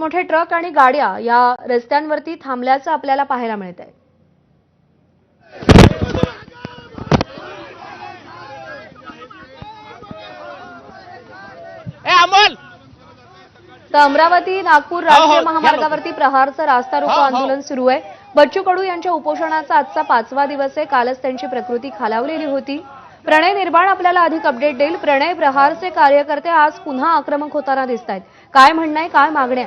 मोठमोठे ट्रक आणि गाड्या या रस्त्यांवरती थांबल्याचं आपल्याला पाहायला मिळत आहे तर अमरावती नागपूर हो, हो, राष्ट्रीय महामार्गावरती प्रहारचं रास्ता रोको हो. आंदोलन सुरू आहे. बच्चू कडू यांच्या उपोषणाचा आजचा पाचवा दिवस आहे. कालच त्यांची प्रकृती खालावलेली होती. प्रणय निर्माण आपल्याला अधिक अपडेट देईल. प्रणय प्रहारचे कार्यकर्ते आज पुन्हा आक्रमक होताना दिसत आहेत काय म्हणणं आहे? काय मागण्या?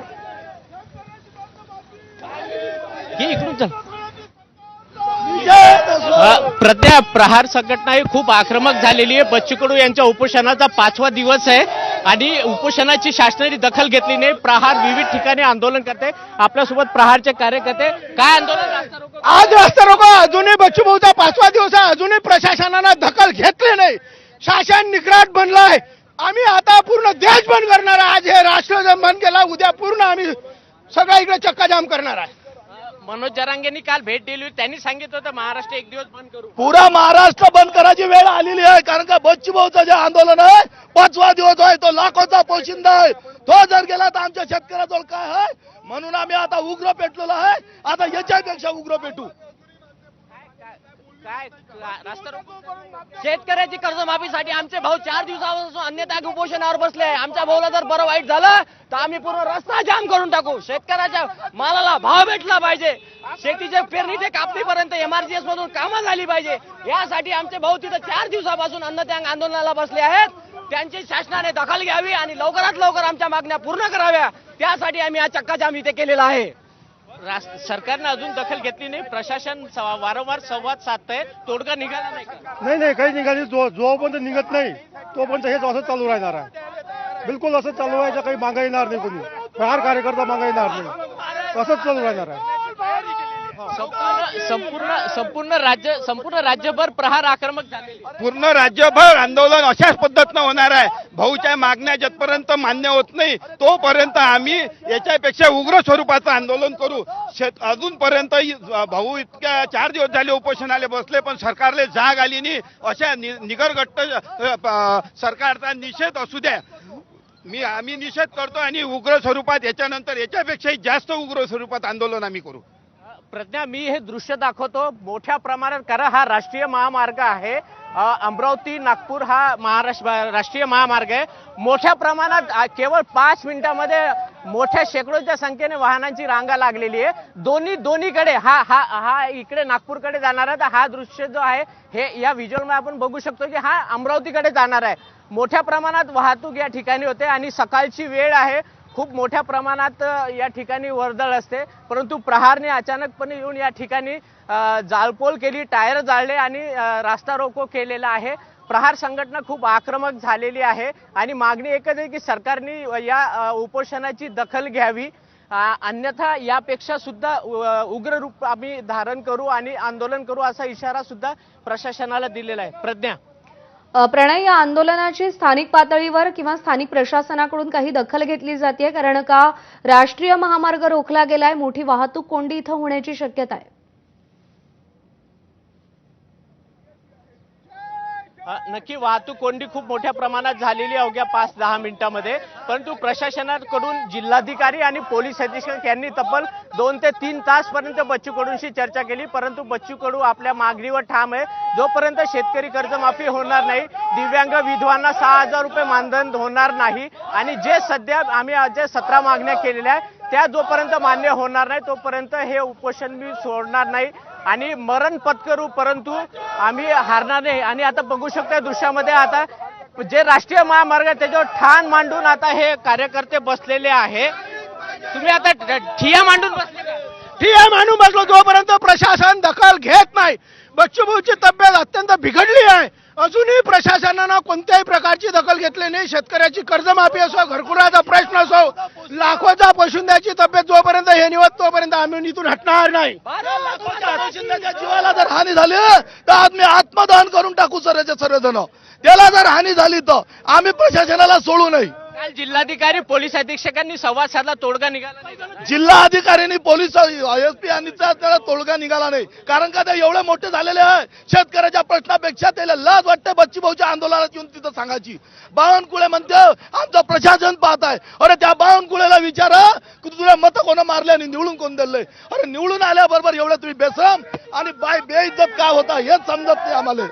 इकडून चल. प्रज्ञा प्रहार संघटना ही खूप आक्रमक झालेली आहे. बच्चू कडू यांच्या उपोषणाचा पाचवा दिवस आहे आणि उपोषणाची शासनाने दखल घेतली नाही. प्रहार विविध ठिकाणी आंदोलन करते. आपल्यासोबत प्रहारचे कार्यकर्ते काय आंदोलन? आज रस्ता रोको. अजूनही बच्चूभाऊचा पाचवा दिवस आहे. अजूनही प्रशासनानं दखल घेतली नाही. शासन निकराट बनलाय आम्ही आता पूर्ण देश बंद करणार आहे. आज हे राष्ट्र बंद केला. उद्या पूर्ण आम्ही सगळ्या इकडे चक्काजाम करणार आहे. मनोज जरांगेंनी काल भेट दिली. होती त्यांनी सांगितलं होतं महाराष्ट्र एक दिवस बंद करू. पुरा महाराष्ट्र बंद करायची वेळ आलेली आहे कारण का बच्चूभाऊचं जे आंदोलन आहे पाचवा दिवस आहे तो लाखोचा पोशिंदा आहे. तो जर गेला तर आमच्या शेतकऱ्याजवळ काय आहे? म्हणून आम्ही आता उग्र पेटलेलो आहे. आता याच्यापेक्षा उग्र पेटू. काय? रास्ता रोको. शेतकऱ्याची कर्जमाफीसाठी आमचे भाऊ चार दिवसापासून अन्यथा उपोषणावर बसले आहे. आमच्या भाऊला जर बरं वाईट झालं तर आम्ही पूर्ण रस्ता जाम करून टाकू. शेतकऱ्याच्या मालाला भाव भेटला पाहिजे. शेतीचे पेरणी ते कापणीपर्यंत एमआरजीएस मधून कामं झाली पाहिजे. यासाठी आमचे भाऊ तिथं चार दिवसापासून अन्नत्याग आंदोलनाला बसले आहेत. त्यांची शासनाने दखल घ्यावी आणि लवकरात लवकर आमच्या मागण्या पूर्ण कराव्या. त्यासाठी आम्ही हा चक्काजाम इथे केलेला आहे. सरकारनं अजून दखल घेतली नाही. प्रशासन वारंवार संवाद साधतंय. तोडगा निघाला नाही नाही नाही काही निघाली जो जोपर्यंत निघत नाही तोपर्यंत हेच असं चालू राहणार आहे. बिलकुल असं चालू व्हायचं काही मागा येणार नाही कोणी. प्रहार कार्यकर्ता मागा येणार नाही. असंच चालू राहणार आहे. संपूर्ण संपूर्ण राज्य संपूर्ण राज्यभर प्रहार आक्रमक पूर्ण राज्यभर आंदोलन अशाच पद्धतीनं होणार आहे. भाऊच्या मागण्या जतपर्यंत मान्य होत नाही तोपर्यंत आम्ही याच्यापेक्षा उग्र स्वरूपाचं आंदोलन करू. शेत अजूनपर्यंत भाऊ इतक्या चार दिवस झाले उपोषणाले बसले पण सरकारले जाग आली नाही. अशा नि- निगरगट्ट सरकारचा निषेध असू द्या. मी आम्ही निषेध करतो आणि उग्र स्वरूपात याच्यानंतर याच्यापेक्षाही जास्त उग्र स्वरूपात आंदोलन आम्ही करू. प्रज्ञा मी हे दृश्य दाखवतो. मोठ्या प्रमाणात कारण हा राष्ट्रीय महामार्ग आहे. अमरावती नागपूर हा महाराष्ट्र राष्ट्रीय महामार्ग आहे. मोठ्या प्रमाणात केवळ पाच मिनिटामध्ये मोठ्या शेकडोच्या संख्येने वाहनांची रांगा लागलेली आहे. दोन्ही दोन्हीकडे हा हा हा इकडे नागपूरकडे जाणार आहे. तर हा दृश्य जो आहे हे या व्हिज्युअलमध्ये आपण बघू शकतो की हा अमरावतीकडे जाणार आहे. मोठ्या प्रमाणात वाहतूक या ठिकाणी होते आणि सकाळची वेळ आहे. खूप मोठ्या प्रमाणात या ठिकाणी वर्दळ असते. परंतु प्रहारने अचानकपणे येऊन या ठिकाणी जाळपोल केली टायर जाळले आणि रास्ता रोको केलेला आहे. प्रहार संघटना खूप आक्रमक झालेली आहे आणि मागणी एकच आहे की सरकारने या उपोषणाची दखल घ्यावी. अन्यथा यापेक्षा सुद्धा उग्र रूप आम्ही धारण करू आणि आंदोलन करू असा इशारा सुद्धा प्रशासनाला दिलेला आहे. प्रज्ञा. प्रणय या आंदोलनाची स्थानिक पातळीवर किंवा स्थानिक प्रशासनाकडून काही दखल घेतली जाते कारण का राष्ट्रीय महामार्ग रोखला गेलाय मोठी वाहतूक कोंडी इथं होण्याची शक्यता आहे नक्की वाहतूक कोंडी खूप मोठ्या प्रमाणात झालेली आहे अवघ्या पाच दहा मिनिटांमध्ये. परंतु प्रशासनाकडून जिल्हाधिकारी आणि पोलीस अधीक्षक यांनी तब्बल दोन ते तीन तासपर्यंत बच्चू कडूंशी चर्चा केली. परंतु बच्चू कडू आपल्या मागणीवर ठाम आहे. जोपर्यंत शेतकरी कर्जमाफी होणार नाही दिव्यांग विधवांना सहा हजार रुपये मानधन होणार नाही. आणि जे सध्या आम्ही आज जे सतरा मागण्या केलेल्या आहेत त्या जोपर्यंत मान्य होणार नाही तोपर्यंत हे उपोषण मी सोडणार नाही. आणि मरण पत्करू परंतु आम्ही हारणार नाही. आणि आता बघू शकता दृश्यामध्ये आता जे राष्ट्रीय महामार्ग आहे त्याच्यावर ठाण मांडून आता हे कार्यकर्ते बसलेले आहे. तुम्ही आता ठिया मांडून बसले ठिया मांडून बसलो जोपर्यंत प्रशासन दखल घेत नाही बच्चूभाऊची तब्येत अत्यंत बिघडली आहे. अजूनही प्रशासनानं कोणत्याही प्रकारची दखल घेतली नाही. शेतकऱ्याची कर्जमाफी असो घरकुलाचा प्रश्न असो लाखोचा पशुंद्याची तब्येत जोपर्यंत हे निवत तोपर्यंत आम्ही इथून हटणार नाही. जीवाला. जर हानी झाली तर आम्ही आत्मदहन करून टाकू सर्वचे सर्वजण त्याला जर हानी झाली तर आम्ही प्रशासनाला सोडू नाही. काल जिल्हाधिकारी पोलीस अधीक्षकांनी संवाद साधला तोडगा निघाला जिल्हा अधिकाऱ्यांनी पोलीस एसपी पी त्याला तोडगा निघाला नाही. कारण का ते एवढे मोठे झालेले आहे शेतकऱ्याच्या प्रश्नापेक्षा त्याला लाज वाटते बच्ची भाऊच्या आंदोलनात येऊन तिथं सांगायची. बावनकुळे म्हणते आमचं प्रशासन पाहत आहे. अरे त्या बावनकुळेला विचारा. की तुला मत कोण मारले आणि निवडून कोण दिलंय अरे निवडून आल्याबरोबर एवढं तुम्ही बेसम आणि बाय बेइज्जत का होता? हेच समजत नाही आम्हाला.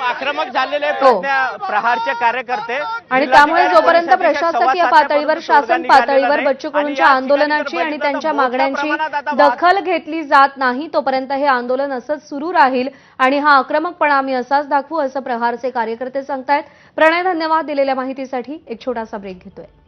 आक्रमक झालेले हो. प्रहारचे कार्यकर्ते आणि त्यामुळे जोपर्यंत प्रशासकीय पातळीवर शासन पातळीवर. बच्चू कडूंच्या आंदोलनाची आणि त्यांच्या मागण्यांची दखल घेतली जात नाही तोपर्यंत हे आंदोलन असंच सुरू राहील आणि हा आक्रमकपणा आम्ही असाच दाखवू असं प्रहारचे कार्यकर्ते सांगतायत प्रणय धन्यवाद दिलेल्या माहितीसाठी एक छोटासा ब्रेक घेतोय